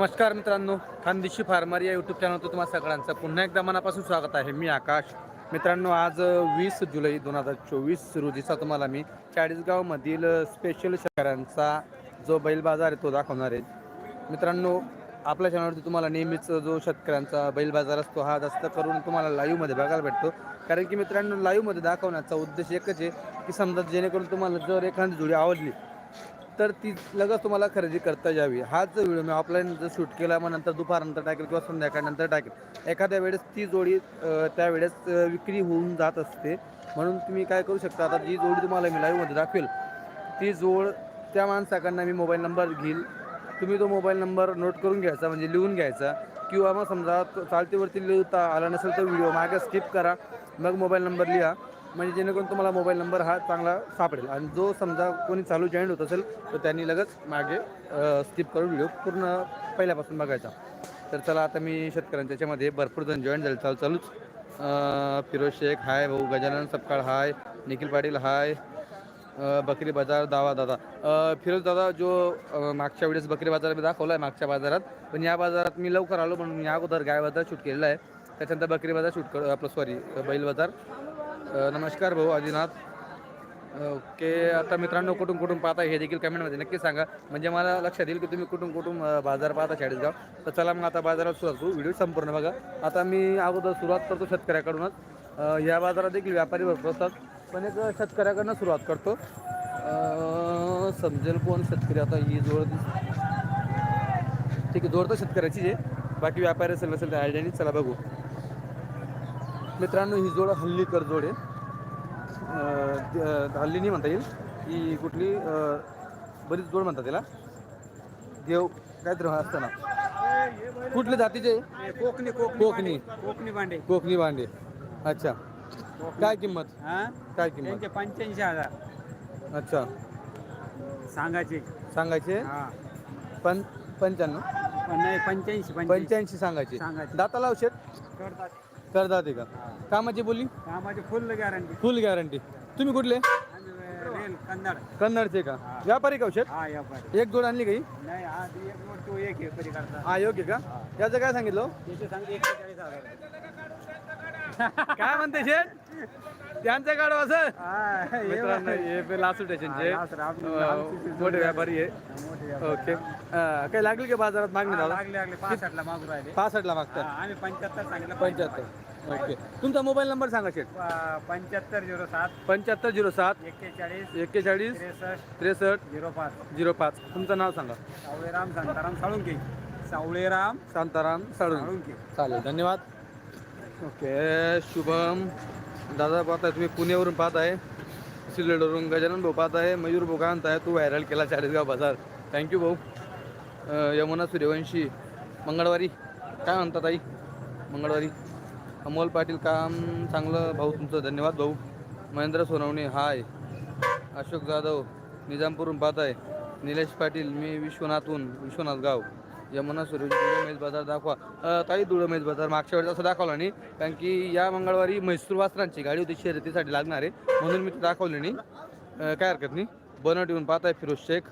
नमस्कार मित्रांनो खानदेशी फार्मर या यूट्यूब चॅनलवर तुम्हाला सगळ्यांचं पुन्हा एकदा मनापासून स्वागत आहे. मी आकाश. मित्रांनो आज वीस जुलै दोन हजार चोवीस रोजीचा तुम्हाला मी चाळीसगावमधील स्पेशल शेतकऱ्यांचा जो बैल बाजार आहे तो दाखवणार आहे. मित्रांनो आपल्या चॅनलवरती तुम्हाला नेहमीच जो शेतकऱ्यांचा बैल बाजार असतो हा जास्त करून तुम्हाला लाईव्हमध्ये बघायला भेटतो. कारण की मित्रांनो लाईव्हमध्ये दाखवण्याचा उद्देश एकच आहे की समजा जेणेकरून तुम्हाला जर एखादी जोडी आवडली तर ती लगेच तुम्हाला खरेदी करता यावी. हाच व्हिडिओ मी ऑफलाईन जर शूट केला मग नंतर दुपारनंतर टाकेल किंवा संध्याकाळनंतर टाकेल. एखाद्या वेळेस ती जोडी त्यावेळेस विक्री होऊन जात असते. म्हणून तुम्ही काय करू शकता आता जी जोडी तुम्हाला मी लाईव्हमध्ये दाखवेल ती जोड त्या माणसाकडनं मी मोबाईल नंबर घेईल. तुम्ही तो मोबाईल नंबर नोट करून घ्यायचा म्हणजे लिहून घ्यायचा. किंवा मग समजा चालतीवरती लिहिता आला नसेल तर व्हिडिओ मागे स्किप करा. मग मोबाईल नंबर लिहा. म्हणजे जेणेकरून तुम्हाला मोबाईल नंबर हा चांगला सापडेल. आणि जो समजा कोणी चालू जॉईंट होत असेल तर त्यांनी लगेच मागे स्किप करून व्हिडिओ पूर्ण पहिल्यापासून बघायचा. तर चला आता मी शेतकऱ्यांच्या याच्यामध्ये भरपूर जण जॉईन झाले. चालू चालूच. फिरोज शेख हाय भाऊ गजानन सपकाळ हाय. निखिल पाटील हाय. बकरी बाजार दावा दादा. फिरोज दादा जो मागच्या वेळेस बकरी बाजार मी दाखवला आहे मागच्या बाजारात पण या बाजारात मी लवकर आलो म्हणून या अगोदर गाय बाजार शूट केलेला आहे. त्याच्यानंतर बकरी बाजार शूट कर आपलं सॉरी बैल बाजार. नमस्कार भाऊ आदिनाथ. ओके आता मित्रांनो कुठून कुठून पाहता हे देखील कमेंटमध्ये नक्की सांगा. म्हणजे मला लक्षात येईल की तुम्ही कुठून कुठून बाजार पाहता चाळीसगाव. तर चला मग आता बाजारात सुरुवात करू. व्हिडिओ संपूर्ण बघा. आता मी अगोदर सुरुवात करतो शेतकऱ्याकडूनच. या बाजारात देखील व्यापारी भरपूर असतात. पण एक शेतकऱ्याकडनं सुरुवात करतो. समजेल कोण शेतकरी आता ही जोड ठीक आहे जोड तर शेतकऱ्याचीच आहे. बाकी व्यापारी असेल नसेल त्या आयडियानी चला बघू. मित्रांनो ही जोड हल्लीकर जोड आहे. हल्ली नाही म्हणता येईल. ही कुठली बरीच जोड म्हणतात त्याला. देव काहीतरी असतं ना कुठल्या जातीचे? कोकणी कोकणी कोकणी. भांडे. कोकणी भांडे. अच्छा. काय किंमत? हा? काय किंमत? पंच्याऐंशी हजार. अच्छा. सांगायचे. सांगायचे? हा. पण पंच्याण्णव? नाही पंच्याऐंशी पंच्याऐंशी. सांगायचे. सांगायचे. दाताला औषध? करतात का? कामाची बोली? कामाची फुल गॅरंटी फुल गॅरंटी तुम्ही कुठले? कन्नड. कन्नडचे का? व्यापारी का औषध? हा एक जोड आणली काही नाही हा योग्य का? याचं काय सांगितलं? त्याचे काय म्हणते शेठ? त्यांचं काढ असं? लासू स्टेशनचे मोठे व्यापारी आहे. ओके. काही लागली का बाजारात मागणी लागले पासष्टला मागू राहिले. पासष्टला मागतात. आम्ही पंच्याहत्तर सांगितलं पंच्याहत्तर. ओके. तुमचा मोबाईल नंबर सांगा शेठ. पंच्याहत्तर झिरो सात पंच्याहत्तर झिरो सात एक्केचाळीस एक्केचाळीस त्रेसष्ट त्रेसष्ट झिरो पाच. झिरो पाच. तुमचं नाव सांगा. सावळेराम शांताराम साळुंके. सावळेराम शांताराम साळून साळुंके. चालेल धन्यवाद. ओके शुभम. दादा पाहताय तुम्ही पुण्यावरून पाहताय. सिल्लोडवरून गजानन भाऊ पाहताय. मयूर भाऊ काय म्हणताय तू व्हायरल केला चाळीसगाव बाजार. थँक्यू भाऊ. अं, यमुना सूर्यवंशी. मंगळवारी. काय म्हणतात आई मंगळवारी. अमोल पाटील काम चांगलं. भाऊ तुमचं धन्यवाद. भाऊ महेंद्र सोनवणे हाय. अशोक जाधव निजामपूरहून आहे निलेश पाटील मी विश्वनाथहून विश्वनाथ गाव यमुना सुरेश धुळे मेज बाजार दाखवा. ताई धुळे मेज बाजार मागच्या वेळेस असं दाखवलं नाही कारण की या मंगळवारी म्हैसूर वासरांची गाडी होती शर्यतीसाठी लागणार. आहे म्हणून मी ते दाखवली नाही. काय हरकत नाही. बनट येऊन पाहत आहे फिरोज शेख.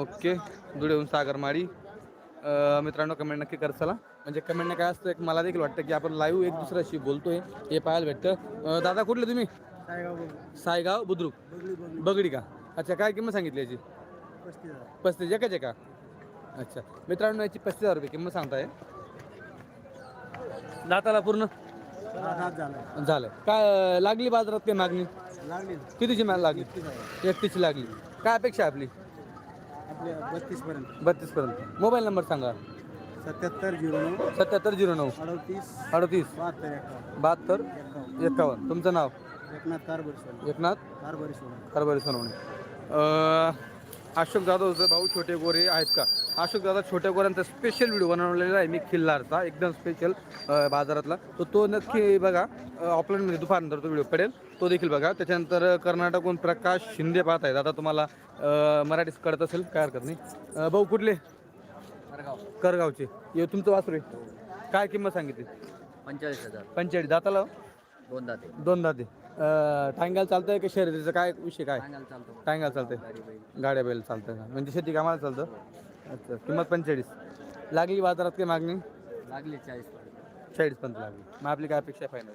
ओके. धुळेहून सागरमाळी. मित्रांनो कमेंट नक्की कर चला. म्हणजे कमेंटनं काय असतं एक मला देखील वाटतं की आपण लाईव्ह एक दुसऱ्याशी बोलतोय हे पाहायला भेटतं. अ, दादा कुठले तुम्ही? सायगाव बुद्रुक. बगडी का? अच्छा काय किंमत सांगितली याची? पस्तीस एकच आहे का? अच्छा. मित्रांनो याची पस्तीस हजार रुपये किंमत सांगताय. दाताला पूर्ण? झालं. काय अं, लागली बाजारात काही मागणी? लागली. कितीची मॅल लागली? एकतीसची लागली. काय अपेक्षा आहे आपली? आपल्या बत्तीस पर्यंत बत्तीस पर्यंत मोबाईल नंबर सांगा. सत्याहत्तर झिरो नऊ. सत्याहत्तर झिरो नऊ. अडतीस. अडतीस. बहात्तर एकावन्न. बहात्तर. एकावन्न. तुमचं नाव? एकनाथ कारभारी सोडा एकनाथ कारभारी सोडा कारभारी सोनवणे. अशोक जाधवचं भाऊ छोटे गोरे आहेत का? अशोक दादा छोट्या गोऱ्यांचा स्पेशल व्हिडिओ बनवलेला आहे मी खिल्लारचा एकदम स्पेशल बाजारातला. तर तो नक्की बघा ऑफलाईनमध्ये दुपारनंतर तो व्हिडिओ पडेल. तो देखील बघा. त्याच्यानंतर कर्नाटकहून प्रकाश शिंदे पाहत आहेत. आता तुम्हाला मराठीच कळत असेल काय हरकत नाही. भाऊ कुठले? करगावचे. ये तुमचं वासरू आहे. काय किंमत सांगितली? पंचेचाळीस हजार. पंचेचाळीस. दाताला? दोन दाते. दोन दाते. टांग्याला चालतंय का शर्यतीचं? काय विषय काय? टांग्याला चालतंय. गाड्या बैल चालतं का? म्हणजे शेती कामाला चालतं? अच्छा किंमत पंचेचाळीस. लागली बाजारात काही मागणी? लागली चाळीस चाळीस पर्यंत लागली. मग आपली काय अपेक्षा फायनल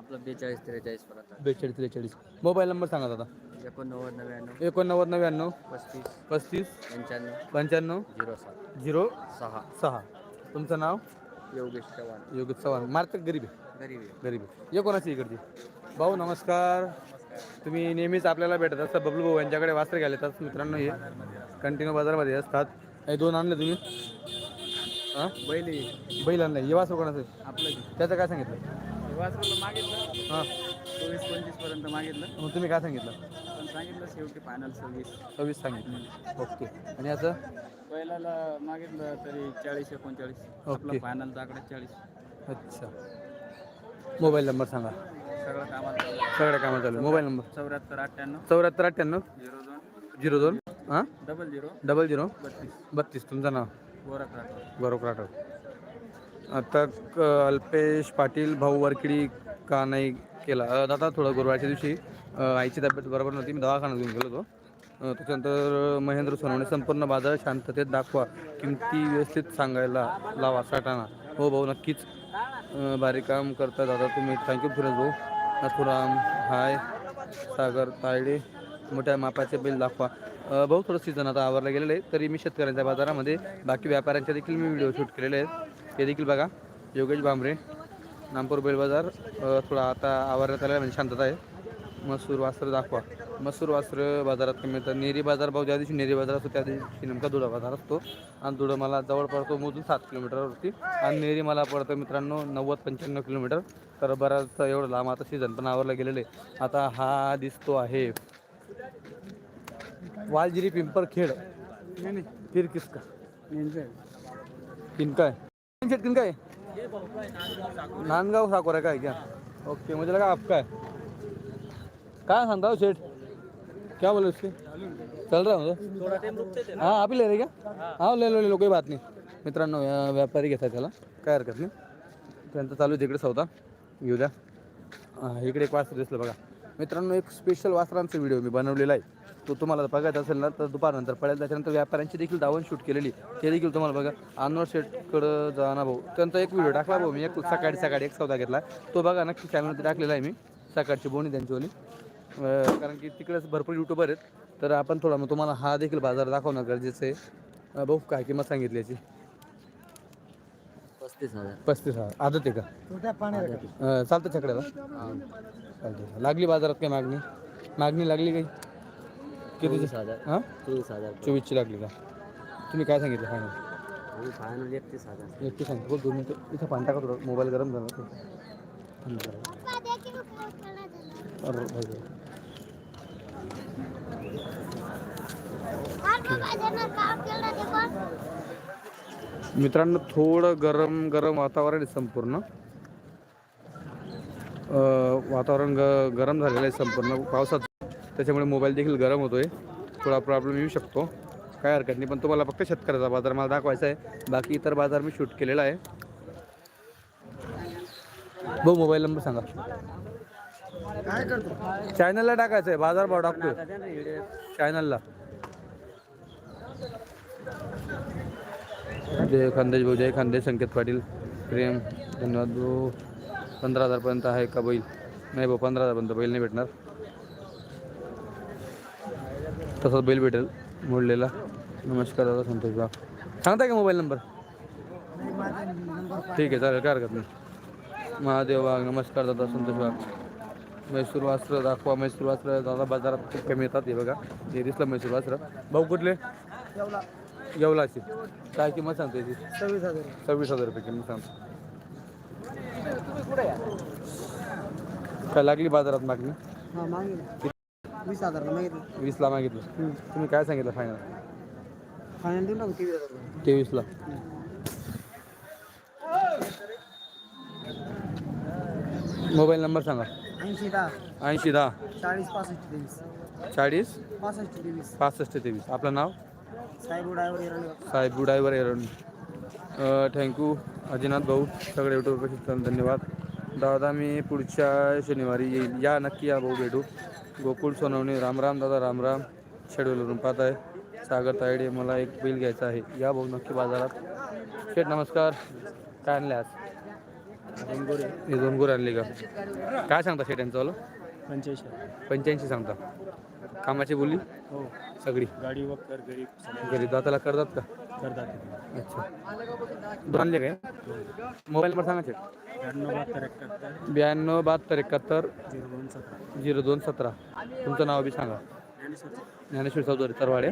आपलं बेचाळीस त्रेचाळीस पर्यंत बेचाळीस त्रेचाळीस. मोबाईल नंबर सांगा दादा. एकोणनव्वद नव्याण्णव. एकोणनव्वद नव्याण्णव. पस्तीस. पस्तीस. पंच्याण्णव. पंच्याण्णव. झिरो सात. झिरो सहा. सहा. तुमचं नाव? योगेश चव्हाण. योगेश चव्हाण. मार्केट गरीब आहे. गरीब आहे. गरीब आहे. ये कोणाची इकडची? भाऊ नमस्कार. तुम्ही नेहमीच आपल्याला भेटत असता. बबलू भाऊ यांच्याकडे वस्त्र घ्यायला येतात मित्रांनो हे. कंटिन्यू बाजारमध्ये असतात. हे दोन आणले तुम्ही. हां? बैल बैल आणलं. हे वासर कोणाचं आहे? आपलं त्याचं काय सांगितलं? मागितलं. हां. चोवीस पंचवीसपर्यंत मागितलं. मग तुम्ही काय सांगितलं? पण सांगितलं शेवटी फायनल सव्वीस. सव्वीस सांगितलं. ओके. आणि याचं? पहिल्याला मागितलं तरी चाळीस एकोणचाळीस. आपलं फायनल आकडे चाळीस. अच्छा. मोबाईल नंबर सांगा. सगळं कामात सगळ्या कामात चालू मोबाईल नंबर? चौऱ्याहत्तर अठ्ठ्याण्णव. चौऱ्याहत्तर अठ्ठ्याण्णव? झिरो दोन. झिरो दोन? हां? Double zero. Double zero? बत्तीस. बत्तीस. तुमचं नाव? गोरख राठोड. बरोबर आठव आता क- अल्पेश पाटील भाऊ वरकिडी का नाही केला? दादा थोडं गुरुवारच्या दिवशी आईची तब्येत बरोबर नव्हती मी दवाखान्यात घेऊन गेलो होतो. त्याच्यानंतर महेंद्र सोनवणे संपूर्ण बाजार शांततेत दाखवा किमती व्यवस्थित सांगायला लावा साठाणा. हो भाऊ नक्कीच. बारीक काम करता दादा तुम्ही. थँक्यू फिरत भाऊ. नथुराम हाय. सागर तायडे. मोठ्या मापाचे बिल दाखवा. भाऊ थोडं सीझन आता आवरलं गेलेलं आहे तरी मी शेतकऱ्यांच्या बाजारामध्ये बाकी व्यापाऱ्यांच्या देखील मी व्हिडिओ शूट केलेले आहेत. ते देखील बघा योगेश भांबरे नामपूर बेल बाजार अ, थोडा आता आवरण्यात आलेला म्हणजे शांतता आहे. मसूर वास्त्र दाखवा. मसूर वास्त्र बाजारात कमी मिळतात. नेरी बाजार भाऊ ज्या दिवशी नेरी बाजार असतो त्या दिवशी नेमका दुडा बाजार असतो. आणि दुडा मला जवळ पडतो मोजून सात किलोमीटरवरती. आणि नेरी मला पडतं मित्रांनो नव्वद पंच्याण्णव किलोमीटर. तर बराच एवढं लांब आता सीझन पण आवरलं गेलेलं आहे. आता हा दिसतो आहे. वालजिरी पिंपरखेड. नाही नाही. फिर किसका? किनका है शेट किनका है नांदगाव साकोरा का है क्या ओके मुझे लगा आपका है कहाँ सांगता हो शेठ? क्या बोले उसके? चल रहा हूँ हाँ आप ही ले रहे क्या? हाँ ले लो ले लो कोई बात नाही. मित्रांनो या व्यापारी घेता त्याला. काय हरकत नाही. त्यांचं चालू आहे तिकडे सौदा. घेऊ द्या. इकडे एक वाजता दिसलं बघा. मित्रांनो एक स्पेशल वासरांचा व्हिडिओ मी बनवलेला आहे. तो तुम्हाला बघायचा असेल ना तर दुपारनंतर पडेल त्याच्यानंतर व्यापाऱ्यांची देखील दावण शूट केलेली. ते देखील तुम्हाला बघा अनवर शेटकडं जाणार भाऊ. त्यांचा एक व्हिडिओ टाकला भाऊ मी एक सकाळी सकाळी एक सौदा घेतला. तो बघा नक्की चॅनलवरती टाकलेला आहे मी. सकाळची बोणी त्यांच्यावली कारण की तिकडेच भरपूर युट्यूबर आहेत. तर आपण थोडा मग तुम्हाला हा देखील बाजार दाखवणं गरजेचं आहे. भाऊ काय किंमत सांगितल्याची पस्तीस हजार. पस्तीस हजार. आदत आहे का? अं, चालतं छकड्याला? चालतं लागली बाजारात काय मागणी? मागणी लागली काही? किती चोवीस हजार. हां? चोवीस हजार. चोवीसची लागली का? तुम्ही काय सांगितलं? फायनल फायनल एकतीस हजार. एकटी सांगतो बोल दोन मिनटं. इथं पाणी टाका थोडं. मोबाईल गरम झाला तो. थंड झाला. अरे भाई. मित्रांनो थोडं गरम गरम वातावरण आहे संपूर्ण. वातावरण ग गरम झालेलं आहे संपूर्ण. पावसात त्याच्यामुळे मोबाईल देखील गरम होतोय. थोडा प्रॉब्लेम येऊ शकतो. काय हरकत नाही पण तुम्हाला फक्त शेतकऱ्याचा बाजार मला दाखवायचा आहे. बाकी इतर बाजार मी शूट केलेला आहे. भाऊ मोबाईल नंबर सांगा. काय करतो? चॅनलला टाकायचं आहे. बाजार भाव टाकतोय. चॅनलला जय खानदेश भाऊ जय खानदेश संकेत पाटील प्रेम धन्यवाद भाऊ. पंधरा हजारपर्यंत आहे का बैल? नाही भाऊ पंधरा हजारपर्यंत बैल नाही भेटणार. तसंच बैल भेटेल मोडलेला. नमस्कार दादा संतोष भाऊ. सांगता का मोबाईल नंबर? ठीक आहे चालेल काय हरकत नाही. महादेव वाघ नमस्कार दादा संतोष वाघ मैसूर वास्त्र दाखवा मैसूर वास्त्र दादा बाजारात खूप कमी येतात हे बघा. हे दिसलं मैसूर वास्त्र भाऊ कुठले? येवलाची काय किंमत सांगतो याची सव्वीस हजार. सव्वीस हजार रुपये किंमत सांगतो. काय लागली बाजारात मागणी? हा वीस हजार मागितलं. वीसला मागितलं. तुम्ही काय सांगितलं फायनल फायनल देऊ ना तेवीस हजार. तेवीसला. मोबाईल नंबर सांगा. ऐंशी दहा. ऐंशी दहा. चाळीस पासष्ट तेवीस. चाळीस? पासष्ट तेवीस. पासष्ट तेवीस. आपलं नाव? साहेब बुडायवर एरंड. थँक्यू अजिनाथ भाऊ सगळे युट्यूब धन्यवाद. दादा मी पुढच्या शनिवारी येईल. या नक्की या भाऊ भेटू. गोकुळ सोनवणे रामराम दादा रामराम शेड्यूलवरून पाहत आहे. सागर तायडे मला एक बैल घ्यायचा आहे. या भाऊ नक्की बाजारात. शेठ नमस्कार. काय आणले आज? हे दोन गुर आणले का? काय सांगता शेठ यांचं पंच्याऐंशी. पंच्याऐंशी सांगता. कामाची बोली? हो. सगळी? गाडी गरीब घरी दाताला करतात का? करतात. अच्छा. आणले काय? मोबाईल नंबर सांगा शेठ त्र्याण्णव बहात्तर एकाहत्तर. ब्याण्णव बहात्तर एकाहत्तर. झिरो दोन सतरा. झिरो दोन सतरा. तुमचं नाव बी सांगा. ज्ञानेश्वर चौधरी तरवाडे.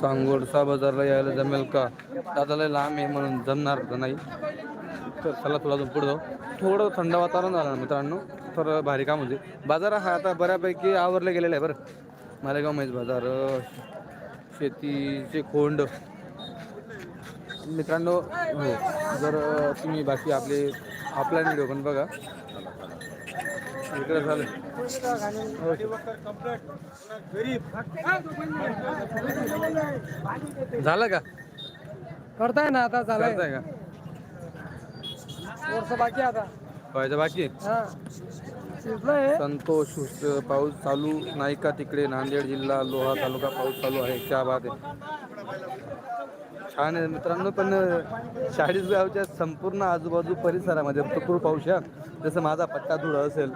सांगोडचा बाजारला यायला जमेल का? दादाला लांब आहे म्हणून जमणार तर नाही. तर चला तुला अजून पुढे जाऊ. थोडं थंड वातावरण झालं ना मित्रांनो. थोडं भारी काम होते. बाजार हा आता बऱ्यापैकी आवरले गेलेला आहे बरं. मालेगाव माहीत बाजार शेतीचे खोंड. मित्रांनो हो जर तुम्ही बाकी आपले ऑफलाईन व्हिडिओ पण बघा. इकडे झालं. झालं का? करताय ना आता झालंय. करताय का? वर्ष बाकी आता. व्हायचं बाकी? आहे? हा. शिजलंय. संतोष उस- पाऊस चालू नाही का तिकडे? नांदेड जिल्हा लोहा तालुका पाऊस चालू आहे. क्या बात आहे. छान आहे मित्रांनो पण चाळीस गावच्या संपूर्ण आजूबाजू परिसरामध्ये भरपूर पाऊस आहे हा. जसं माझा पट्टा धुळं असेल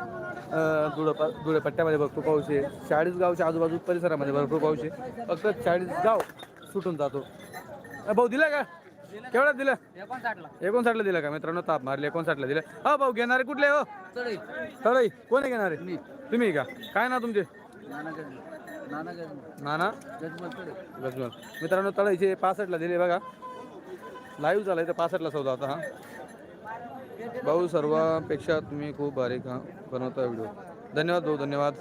अं, धुळं प धुळे पट्ट्यामध्ये भरपूर पाऊस आहे. चाळीस गावच्या आजूबाजू परिसरामध्ये भरपूर पाऊस आहे. फक्त चाळीस गाव सुटून जातो. भाऊ दिला का? केवढ्यात दिलं? एकोणसाठला दिलं का मित्रांनो? ताप मारले एकोणसाठला दिलं. हा भाऊ घेणारे कुठले हो? तळई. कोण घेणारे? तुम्ही का? काय ना तुमचे? नाना गजमल. मित्रांनो तळईचे पासष्टला दिले बघा. लाईव्ह झालाय तर पासष्टला सौदा होता हा. भाऊ सर्वांपेक्षा तुम्ही खूप भारी का बनवता व्हिडिओ. धन्यवाद भाऊ धन्यवाद.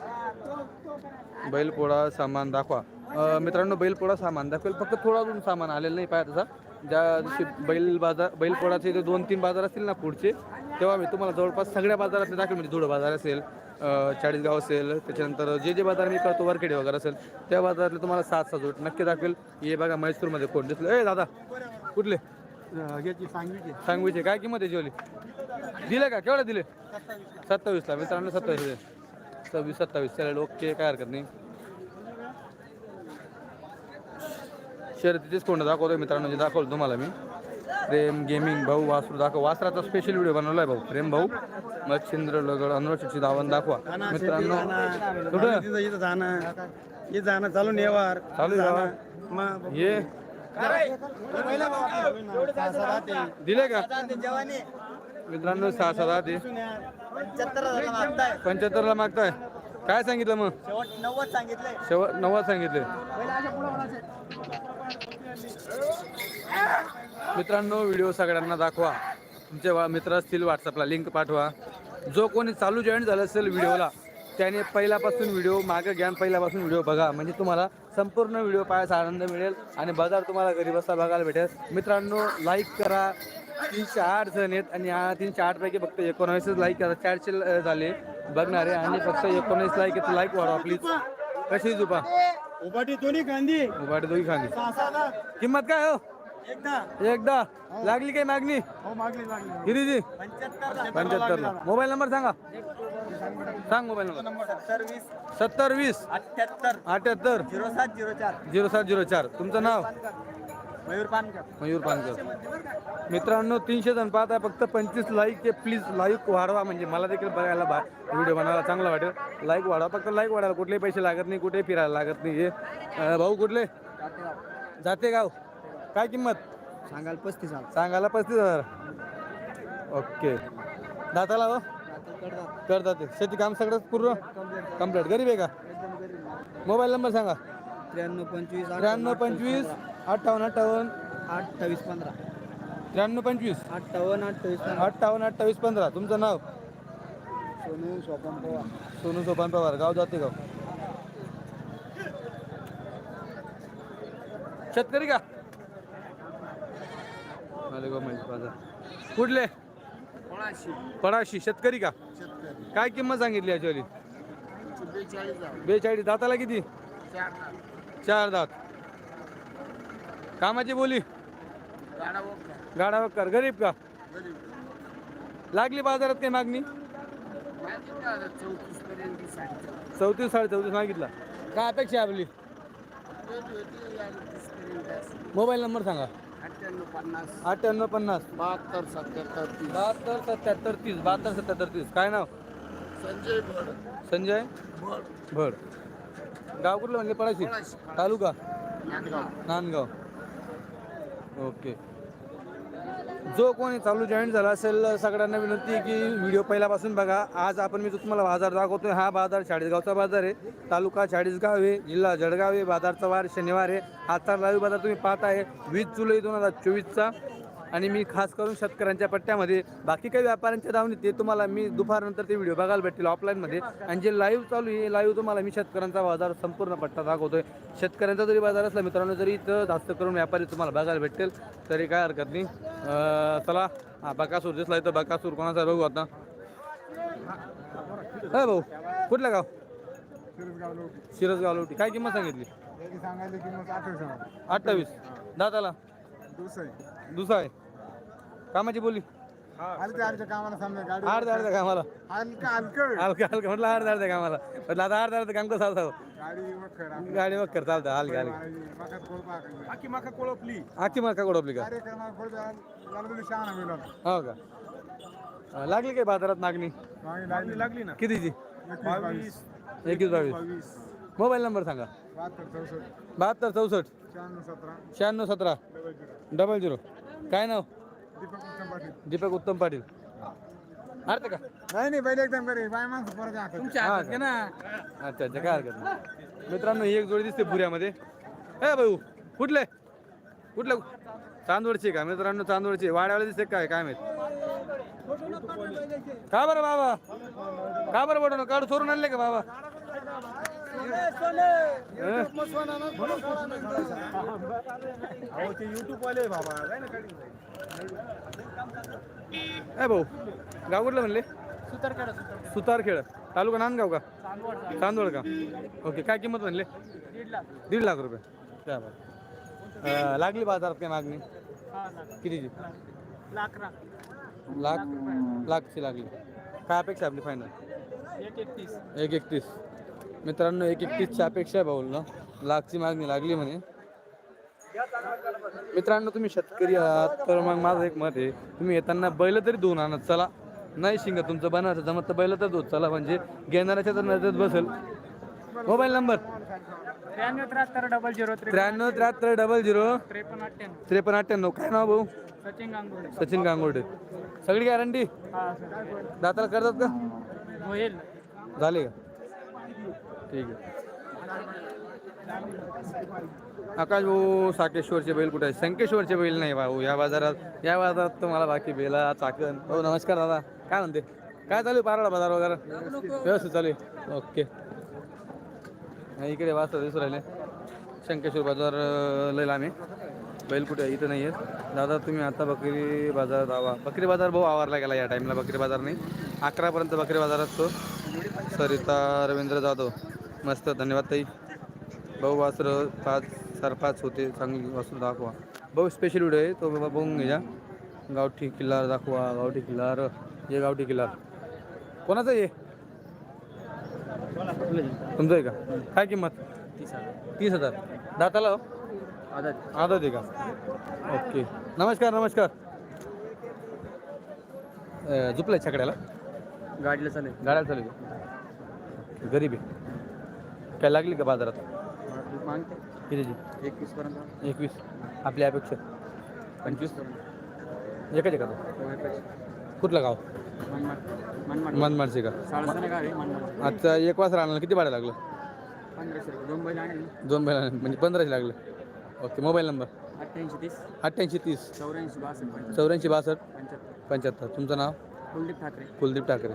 बैलपोळा सामान दाखवा. मित्रांनो बैलपोळा सामान दाखवेल. फक्त थोडा अजून सामान आलेलं नाही पाहिजे तसा ज्या दिवशी बैल बाजार बैलपोळाचे जे दोन तीन बाजार असतील ना पुढचे तेव्हा मी तुम्हाला जवळपास सगळ्या बाजारात दाखवेल. म्हणजे धुळं बाजार असेल चाळीसगाव असेल त्याच्यानंतर जे जे बाजार मी करतो वरखेडे वगैरे असेल त्या बाजारातले तुम्हाला सात सात नक्की दाखवेल. हे बघा म्हैसूरमध्ये कोण दिसलं? ए दादा कुठले? सांगवीचे काय किंमत आहे जेवली? दिले का? केवढे दिले? सत्तावीसला. मित्रांनो सत्तावीस दिले. सव्वीस सत्तावीस. चालेल ओके काय हरकत नाही. शर्यतीचेच कोण दाखवतोय मित्रांनो जे दाखवलं तुम्हाला मी. प्रेम गेमिंग भाऊ वासरू दाखव. वासराचा स्पेशल व्हिडिओ बनवलाय भाऊ. प्रेम भाऊ मच्छिंद्र लगड अनुराची दावण दाखवा. मित्रांनो कुठं? इथं जाणं. हे जाणं. चालू नेवार चालू आहे. मग ये. दिले का? मित्रांनो सहा सहा दहा ते पंच्याहत्तरला मागताय. काय सांगितलं मग? नव्वद सांगितलं शेवट नव्वद सांगितले. मित्रांनो व्हिडिओ सगळ्यांना दाखवा. तुमचे मित्र असतील व्हॉट्सअपला लिंक पाठवा. जो कोणी चालू जॉईन झाला असेल व्हिडिओला त्याने पहिल्यापासून व्हिडिओ मागे घ्या पहिल्यापासून व्हिडिओ बघा. म्हणजे तुम्हाला संपूर्ण व्हिडिओ पाहायचा आनंद मिळेल आणि बाजार तुम्हाला घरी बसता बघायला भेटेल. मित्रांनो लाईक करा. तीनशे आठ जण आहेत आणि हा तीनशे आठ पैकी फक्त एकोणावीसच लाईक करा. चारशे झाले. बघणारे आणि फक्त एकोणीस लाईक आहे लाईक वाढवा प्लीज कशी झुपा? उभाटी दोन्ही गांधी उभाटे खाली सहा किंमत काय हो? एकदा. एकदा. लागली काय मागणी? हो मागली मागली. गिरीजी पंच्याहत्तर मोबाईल नंबर सांगा. सांग मोबाईल नंबर. सत्तर वीस सत्तर वीस. अठ्ठ्याहत्तर अठ्याहत्तर. झिरो सात झिरो चार. झिरो सात झिरो चार. तुमचं नाव? मयूर पानकर. मयूर पानकर. मित्रांनो तीनशे जण पाहताय फक्त पंचवीस लाईक आहे. प्लीज लाईक वाढवा. म्हणजे मला देखील बघायला बा व्हिडिओ बनवायला चांगला वाटेल. लाईक वाढवा. फक्त लाईक वाढायला कुठलेही पैसे लागत नाही कुठेही फिरायला लागत नाही हे. भाऊ कुठले? जाते गाव काय किंमत? सांगाल पस्तीस हजार. सांगायला पस्तीस हजार. ओके. दाताला हो. करतात. ते. शेती काम सगळं पूर्ण कंप्लीट गरीब आहे का? मोबाईल नंबर सांगा. त्र्याण्णव पंचवीस त्र्याण्णव पंचवीस अठ्ठावन्न अठ्ठावन्न. अठ्ठावीस पंधरा. त्र्याण्णव पंचवीस. अठ्ठावन्न अठ्ठावीस अठ्ठावन्न अठ्ठावीस पंधरा. तुमचं नाव? सोनू सोपन पवार. सोनू सोपान पवार. गाव जाते गाव शेतकरी का? मालेगाव म्हैस बाजार. कुठले? पडाशी. शेतकरी का? काय किंमत सांगितली याच्यावाली? बेचाळीस दाताला किती? चार दात. कामाची बोली? गाडा वक्कर. गरीब का? लागली बाजारात काय मागणी चौतीस साडे चौतीस मागितला. काय अपेक्षा आपली? मोबाईल नंबर सांगा. अठ्ठ्याण्णव पन्नास. अठ्ठ्याण्णव पन्नास. बहात्तर सत्याहत्तर तीस. बहात्तर सत्याहत्तर तीस. बहात्तर सत्याहत्तर तीस. काय नाव? संजय भड. संजय? भड. भड. गाव कुठलं म्हणजे पळाशी. तालुका? नांदगाव. नांदगाव. ओके. जो कोणी चालू जॉईन झाला असेल सगळ्यांना विनंती की व्हिडिओ पहिल्यापासून बघा. आज आपण मी तुम्हाला बाजार दाखवतो हा बाजार चाळीसगावचा बाजार आहे. तालुका चाळीसगाव आहे जिल्हा जळगाव आहे. बाजारचा वार शनिवार आहे. आजचा लाईव्ह बाजार तुम्ही पाहत आहे वीस जुलै दोन हजार चोवीसचा. आणि मी खास करून शेतकऱ्यांच्या पट्ट्यामध्ये बाकी काही व्यापाऱ्यांच्या दावणी ते तुम्हाला मी दुपारनंतर ते व्हिडिओ बघायला भेटतील ऑफलाईनमध्ये आणि जे लाईव्ह चालू आहे लाईव्ह तुम्हाला मी शेतकऱ्यांचा बाजार संपूर्ण पट्टा दाखवतोय. शेतकऱ्यांचा जरी बाजार असला मित्रांनो जरी इथं जास्त करून व्यापारी तुम्हाला बघायला भेटेल तरी काय हरकत नाही. चला हा बकासूर दिसला इथं बकासूर कोणाचा बघू आता? हा भाऊ कुठलं गाव? शिरसगाव लोटी. काय किंमत सांगितली? अठ्ठावीस. दुसरं. दुसरा आहे. कामाची बोली. हलक्या हलक्या कामाला समजा गाडी कामाला. हलका हलकं. हलका हलका. म्हटलं अर्ध्या अर्ध्या कामाला. म्हटलं आता अर्ध्या अर्ध्या काम कसं चालतं गाडी मग गाडी कर चालतं हलकी हलकी मकात कोळ पाकायची आखी मका कोळपली आखी का गोडपली का? कार्यक्रमात कोळ लागली शहाणा मिळाला हो का? अं, लागली काय बाजारात मागणी? लागली. लागली ना. कितीची? बावीस. एकवीस बावीस. बावीस. मोबाईल नंबर सांगा. बहात्तर चौसष्ट. बहात्तर चौसष्ट. शहाण्णव सतरा. शहाण्णव सतरा. Double zero. काय नाव? दीपक उत्तम पाटील. दीपक उत्तम पाटील. अर्थ का? नाही नाही पहिले एकदम बरे बाय माणसं परत हातात. हा का? अच्छा अच्छा काय हरकत नाही. मित्रांनो ही एक जोडी दिसते पुऱ्यामध्ये ए भाऊ कुठले? कुठलं? चांदवडचे का? मित्रांनो चांदवडचे वाड्यावाले दिसते काय? काय माहीत? का बरं बाबा? का बरं बडो काढू चोरून आणले का बाबा? हं? ए भाऊ गाव कुठलं म्हणले? सुतारखेड तालुका नांदगाव का? चांदवड का? ओके काय किंमत म्हणले? दीड लाख. रुपये. बरं. लागली बाजारात काय मागणी? कितीची? लाख लाखची लागली. काय अपेक्षा आपली फायनल एक एकतीस. मित्रांनो एक एकतीसची अपेक्षा आहे भाऊ ना लाखची मागणी लागली म्हणे. मित्रांनो तुम्ही शेतकरी आहात तर मग माझं एक मत आहे. तुम्ही येताना बैल तरी दोन आणत चला. नाही शिंग तुमचं बनायचं जमत तर बैल तर दोन चला. म्हणजे घेणाऱ्याच्या तर नजरेत बसेल. Mobile number? त्र्याण्णव त्र्याहत्तर डबल झिरो त्र्याण्णव त्र्याहत्तर डबल झिरो त्रेपन्न अठ्ठ्याण्णव. त्रेपन्न अठ्ठ्याण्णव काय नाव भाऊ? सचिन गांगुर्डे. सचिन गांगोडे सगळी गॅरंटी दाताला करतात का? होईल. झाले का? ठीक आहे. आकाश भाऊ साकेश्वरचे बैल कुठे आहे संकेश्वरचे बैल नाही भाऊ या बाजारात या बाजारात तुम्हाला बाकी बेला चाकण. हो नमस्कार दादा. काय म्हणते? काय चालू आहे बाजार वगैरे? व्यवस्थित चालू आहे. ओके. नाही, इकडे वाजता दिसू राहिले. शंकेश्वर बाजार अं, लय लांब आहे. बैल कुठे आहे? इथं नाही आहेत. दादा तुम्ही आता बकरी बाजार आवा. बकरी बाजार भाऊ आवारला गेला या टाईमला बकरी बाजार नाही. अकरापर्यंत बकरी बाजार असतो. सरिता रवींद्र जाधव. मस्त धन्यवाद ताई. भाऊ वासर पाच चार पाच होते चांगली वासर दाखवा. भाऊ स्पेशल व्हिडिओ आहे तो बाबा बघून घ्या. गावठी किल्लार दाखवा गावठी किल्लार. हे गावठी किल्लार. कोणाचं आहे तुमचं आहे का? काय किंमत? तीस हजार. दाताला हो? आदत आहे का? ओके. नमस्कार नमस्कार. झुपलाय छकड्याला? गाडीला चालेल. गाड्या चालू आहे गरीब आहे. काय लागली का बाजारात? मागते. कितीची एकवीस पर्यंत. एकवीस. आपल्या अपेक्षा? पंचवीस. एकच आहे का तो? कुठलं गाव? मनमाड. मनमाड. मनमाडचे का? मनमाड. आता एक वाजता राहणार. किती भाडं लागलं? पंधराशे रुपये. दोन बैल आणले. दोन म्हणजे पंधराशे लागलं. Okay mobile number? अठ्ठ्याऐंशी तीस. अठ्ठ्याऐंशी तीस. चौऱ्याऐंशी बासष्ट चौऱ्याऐंशी बासष्ट पंच्याहत्तर. पंच्याहत्तर. तुमचं नाव? कुलदीप ठाकरे. कुलदीप ठाकरे.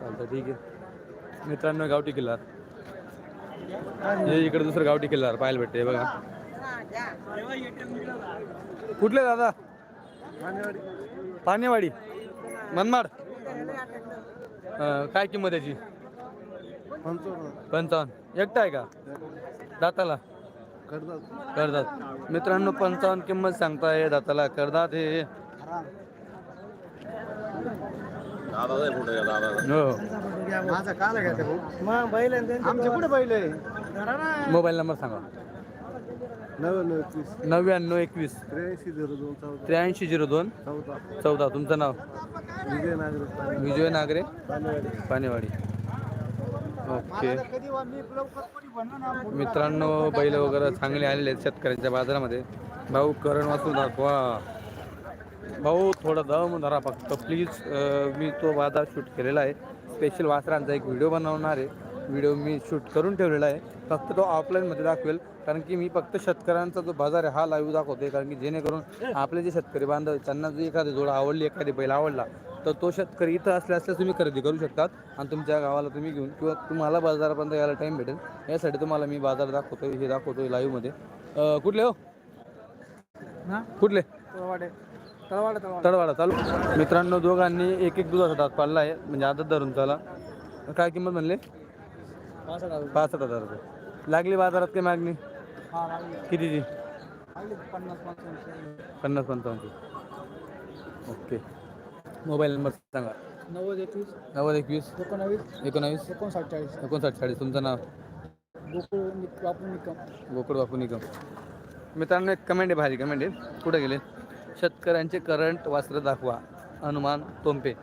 चालतं ठीक आहे. मित्रांनो गावठी किल्लार हे इकडे दुसरं गावठी किल्लार पाहायला भेटते बघा. कुठले दादा? पानेवाडी. मनमाड. काय किंमत त्याची पंचावन्न. एकटा आहे का? दाताला? करतात मित्रांनो पंचावन्न किंमत सांगताय दाताला. करतात हे. हो. माझा काल घ्या मग बैल आमचे कुठे बैल आहे? मोबाईल नंबर सांगा. नव्याण्णव एकवीस. नव्याण्णव एकवीस. त्र्याऐंशी झिरो दोन चौदा. त्र्याऐंशी झिरो दोन. चौदा. चौदा. तुमचं नाव? विजय नागरे विजय नागरे. पानवाडी पाणेवाडी. ओके. कधी मी लवकर कोणी बनलं ना मित्रांनो बैल वगैरे चांगले आलेले आहेत शेतकऱ्यांच्या बाजारामध्ये. भाऊ करण वाचून दाखवा भाऊ थोडं दम धरा फक्त. प्लीज मी तो बाजार शूट केलेला आहे. स्पेशल वासरांचा एक व्हिडिओ बनवणार आहे. व्हिडिओ मी शूट करून ठेवलेला आहे. फक्त तो ऑफलाईनमध्ये दाखवेल. कारण की मी फक्त शेतकऱ्यांचा जो बाजार आहे हा लाईव्ह दाखवते कारण की जेणेकरून आपले जे शेतकरी बांधव त्यांना जर एखादी जोड आवडली एखादी बैल आवडला तर तो शेतकरी इथं असल्या असल्यास तुम्ही खरेदी करू शकतात. आणि तुमच्या गावाला तुम्ही घेऊन किंवा तुम्हाला बाजारापर्यंत यायला टाईम भेटेल. यासाठी तुम्हाला मी बाजार दाखवतो हे दाखवतो लाईव्हमध्ये कुठले हो? कुठले? तळवाडे तळवाडे. चालू. मित्रांनो दोघांनी एक एक दुधाचा दात पाडला आहे. म्हणजे आदत धरून त्याला काय किंमत म्हणले? पासष्ट हजार. पासष्ट हजार रुपये. लागली बाजारात काही मागणी? हा लागली. कितीची? लागली पन्नास पंचावन्न पन्नास पंचावन्नची ओके. मोबाईल नंबर सांगा. नव्वद एकवीस. नव्वद एकवीस. एकोणावीस. एकोणावीस. एकोणसाठ चाळीस एकोणसाठ चाळीस तुमचं नाव? गोकुळ निक- बापू निकम. गोकुळ बापू निगम मित्रांनो एक कमेंट आहे भारी कमेंट आहे. कुठे गेले? शेतकऱ्यांचे करंट वासरं दाखवा. हनुमान तोंपे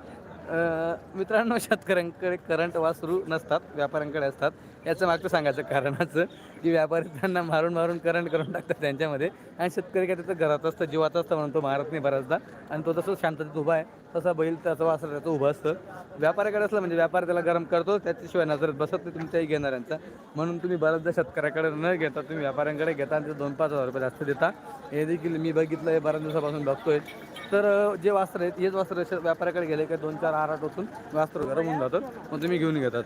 मित्रांनो शेतकऱ्यांकडे करंट वासरू नसतात व्यापाऱ्यांकडे असतात. याचं मागचं सांगायचं कारणाचं की व्यापारी त्यांना मारून मारून करंट करून टाकतात त्यांच्यामध्ये. आणि शेतकरी काय त्याचं घरात असतं जीवात असतं म्हणून तो मारत नाही बऱ्याचदा. आणि तो तसं शांततेत उभा आहे. तसा बैल त्याचं वासर त्याचं उभं असतं. व्यापाऱ्याकडे असलं म्हणजे व्यापारी त्याला गरम करतो त्याच्याशिवाय नजरेत बसत नाही तुमच्याही घेणाऱ्यांचा. म्हणून तुम्ही बऱ्याचदा शेतकऱ्याकडे न घेता तुम्ही व्यापाऱ्यांकडे घेता आणि ते दोन पाच हजार रुपये जास्त देता. हे देखील मी बघितलं आहे बऱ्याच दिवसापासून बघतोय. तर जे वास्त्र आहेत हेच वास्त्र व्यापाऱ्याकडे गेले का दोन चार आराट होतून वास्त्र गरम होऊन जातं मग तुम्ही घेऊन घेतात.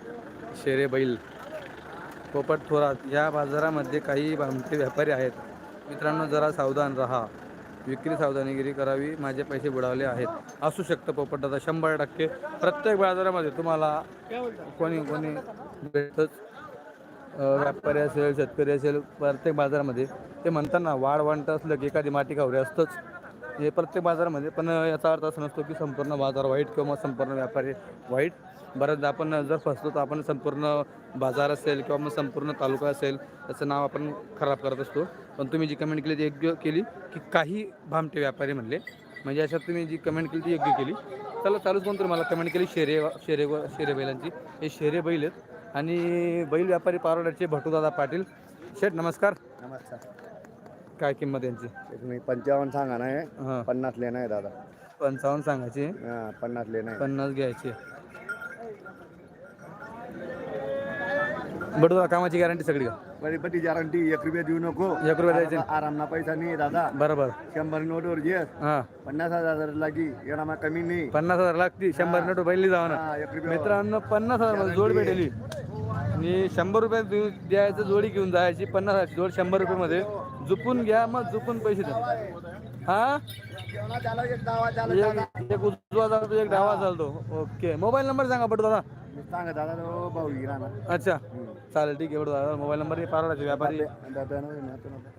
शेरे बैल. पोपट थोरात या बाजारामध्ये काही आमचे व्यापारी आहेत. मित्रांनो जरा सावधान राहा. विक्री सावधानीगिरी करावी. माझे पैसे बुडावले आहेत. असू शकतं पोपट दादा शंभर टक्के. प्रत्येक बाजारामध्ये तुम्हाला कोणी कोणी भेटतच व्यापारी असेल शेतकरी असेल प्रत्येक बाजारामध्ये. ते म्हणताना वाढ वाढतं असलं की एखादी माती खावरी असतंच. हे प्रत्येक बाजारामध्ये पण याचा अर्थ असा नसतो की संपूर्ण बाजार वाईट किंवा संपूर्ण व्यापारी वाईट. बऱ्याचदा आपण जर फसलो तर आपण संपूर्ण बाजार असेल किंवा मग संपूर्ण तालुका असेल त्याचं नाव आपण खराब करत असतो. पण तुम्ही जी कमेंट केली ती योग्य केली की काही भामटे व्यापारी म्हणले. म्हणजे अशात तुम्ही जी कमेंट केली ती योग्य केली. चला चालूच तुम्ही मला कमेंट केली. शेरे शेरे शेरे बैलांची. हे शेरे बैल आहेत. आणि बैल व्यापारी पारोड्याचे भटूदादा पाटील. शेठ नमस्कार. नमस्कार. काय किंमत यांची? मी पंचावन्न सांगा नाही. हां. पन्नास लेणं आहे दादा. पंचावन्न सांगायची. हा पन्नास लेणं आहे पन्नास घ्यायची. बडोदा कामाची गॅरंटी सगळी का? बरी पटी गॅरंटी एक रुपया देऊ नको. एक रुपया द्यायचे. आरामना पैसा नाही दादा. बरोबर. शंभर नोटवर घे हां. पन्नास हजार लागी येणार कमी नाही. पन्नास हजार लागतील शंभर नोट पहिली जावा ना हा, एक रुपया मित्रांनो पन्नास हजारमध्ये जोड भेटेली. आणि शंभर रुपये देऊ- द्यायचं जोडी घेऊन जायची पन्नास हजार जोड शंभर रुपये मध्ये. जुपून घ्या मग जुपून पैसे द्या. हा? एक एक एक उजवा चालतो एक डावा चालतो. ओके. मोबाईल नंबर सांगा बट दादा. सांगा दादा भाऊ अच्छा. चालेल ठीक आहे बट दादा मोबाईल नंबर पारवडाचे व्यापारी.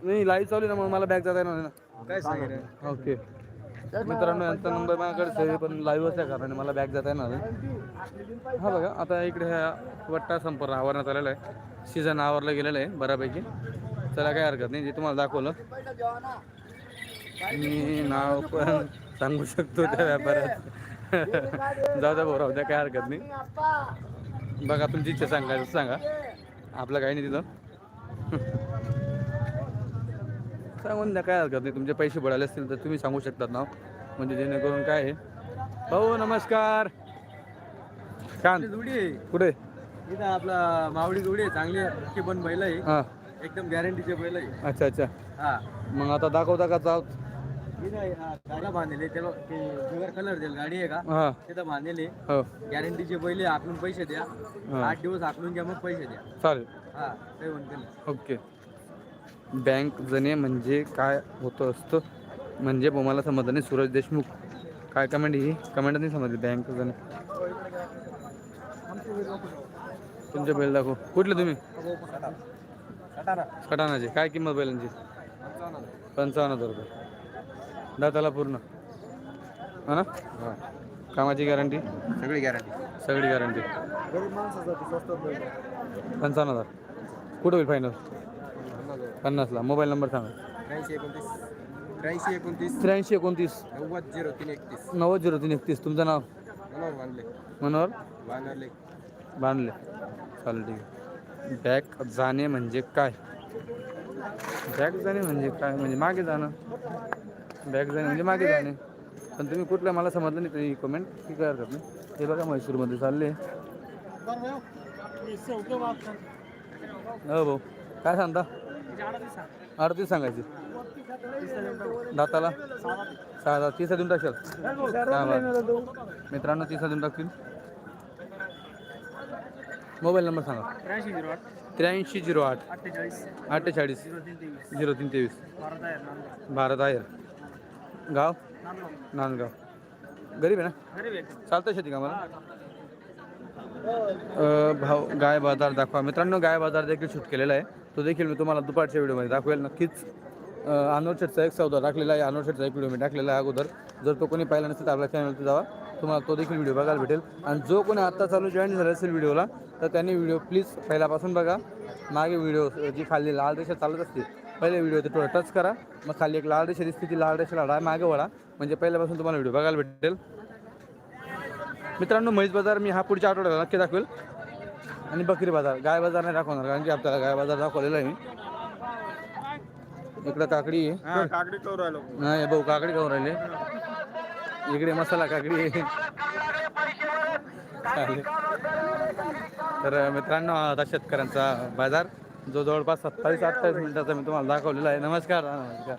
नाही लाईव्ह चालू आहे ना मग मला बॅग जाता येणार ना. काय सांगितलं ओके. मित्रांनो यांचा नंबर माझ्याकडे आहे पण लाईव्ह असल्या कारणाने मला बॅग जाता येणार नाही. हा बघा आता इकडे हा वट्टा संपूर्ण आवरण्यात आलेला आहे. सीझन आवरलं गेलेलं आहे बऱ्यापैकी. चला काय हरकत नाही जे तुम्हाला दाखवलं. मी नाव पण सांगू शकतो त्या व्यापाऱ्यात जाऊ द्या भाऊ राहू द्या काय हरकत नाही. बघा तुमची इच्छा सांगायचं सांगा. आपलं काही नाही तिथं. सांगून द्या काय हरकत नाही. तुमचे पैसे बुडाले असतील तर तुम्ही सांगू शकतात नाव म्हणजे जेणेकरून काय आहे? भाऊ नमस्कार. छान कुठे? इथं आपला मावडी जोडी आहे. चांगली आहे. की पण बैल आहे. हां. एकदम गॅरंटीचे बैल आहे. अच्छा अच्छा. हा. मग आता दाखवता का चाव हा, त्याला कलर देईल गाडी आहे का? हां. तिथं बांधलेले. हो. गॅरंटीचे आहे आखलून पैसे द्या. हा. आठ दिवस घ्या मग पैसे द्या. चालेल. हा ओके. बँक जणे म्हणजे काय होतं असतं? म्हणजे मला समजलं नाही सूरज देशमुख. काय कमेंट ही? कमेंट नाही समजली बँक जणे तुमचे बैल दाखव. कुठले तुम्ही? सटाणाचे. काय किंमत बैलांची? पंचावन्न हजार रुपये. दाताला पूर्ण. हा ना? कामाची गॅरंटी? सगळी गॅरंटी. सगळी गॅरंटी. गरीब माणसासाठी स्वस्तात बैल पंचावन्न हजार. कुठं होईल फायनल पन्नासला. मोबाईल नंबर सांगा. त्र्याऐंशी एकोणतीस. त्र्याऐंशी एकोणतीस. त्र्याऐंशी एकोणतीस. नव्वद झिरो तीन एकतीस. नव्वद झिरो तीन एकतीस. तुमचं नाव? मनोहर बांधले मनोहर? बांधले बांधले चालेल ठीक आहे. बॅक जाणे म्हणजे काय? बॅक जाणे म्हणजे काय? म्हणजे मागे जाणं. बॅक जाणे म्हणजे मागे जाणे पण तुम्ही कुठलं मला समजलं नाही तुम्ही कमेंट की काय हरकत नाही हे बघा म्हैसूरमध्ये चालले. हो भाऊ. काय सांगता? अडतीस सांगायची. दाताला? सहा हजार तीस देऊन टाकशाल. मित्रांनो तीस देऊन टाकतील. मोबाईल नंबर सांगा. त्र्याऐंशी झिरो आठ. अठ्ठेचाळीस. अठ्ठेचाळीस. झिरो तीन तेवीस. भारत आहे. गाव? नांदगाव. गरीब आहे ना? चालतं शेती का मला भाव गाय बाजार दाखवा. मित्रांनो गाय बाजार देखील शूट केलेला आहे. तो देखील मी तुम्हाला दुपारच्या व्हिडिओमध्ये दाखवेल. नक्कीच अनोर शेटचा एक सौदा टाकलेला आहे. अनोर शेटचा एक व्हिडिओ मी टाकलेला आहे अगोदर. जर तो कोणी पाहिला नसेल तर आपल्या चॅनलवर जावा. तुम्हाला तो देखील व्हिडिओ बघायला भेटेल. आणि जो कोणी आत्ता चालू जॉईन झाला असेल व्हिडिओला तर त्यांनी व्हिडिओ प्लीज पहिल्यापासून बघा. मागे व्हिडिओ जी खाली लाल रेषा चालत असते पहिले व्हिडिओ ते थोडं टच करा. मग खाली एक लाल रेषा दिसते ती लाल रेषेला डाय मागे वळा. म्हणजे पहिल्यापासून तुम्हाला व्हिडिओ बघायला भेटेल. मित्रांनो म्हैस बाजार मी हा पुढच्या आठवड्याला नक्की दाखवेल. आणि बकरी बाजार गाय बाजार नाही दाखवणार कारण की आपल्याला गाय बाजार दाखवलेला आहे मी. इकडं काकडी आहे. काकडी नाही भाऊ काकडी खाऊन राहिले. इकडे मसाला काकडी आहे. तर मित्रांनो होता शेतकऱ्यांचा बाजार. जो जवळपास सत्तावीस अठ्ठावीस मिनिटाचा मी तुम्हाला दाखवलेला आहे. नमस्कार नमस्कार.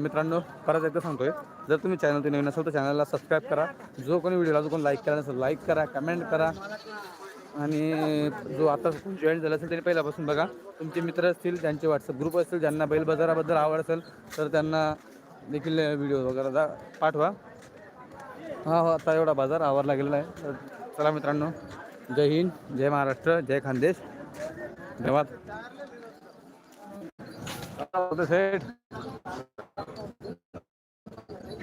मित्रांनो परत एकदा सांगतोय जर तुम्ही चॅनल नवीन असाल तर चॅनलला सबस्क्राईब करा. जो कोणी व्हिडिओला जो कोणी लाईक केला नसेल लाईक करा कमेंट करा. आणि जो आता जॉईन झाला असेल त्यांनी पहिल्यापासून बघा तुमचे मित्र असतील त्यांचे व्हॉट्सअप ग्रुप असतील ज्यांना बैल बाजाराबद्दल आवड असेल तर त्यांना देखील व्हिडिओ वगैरे दा पाठवा. हा हो आता एवढा बाजार आवरला गेलेला आहे. तर चला मित्रांनो जय हिंद जय महाराष्ट्र जय खानदेश. धन्यवाद. सेठ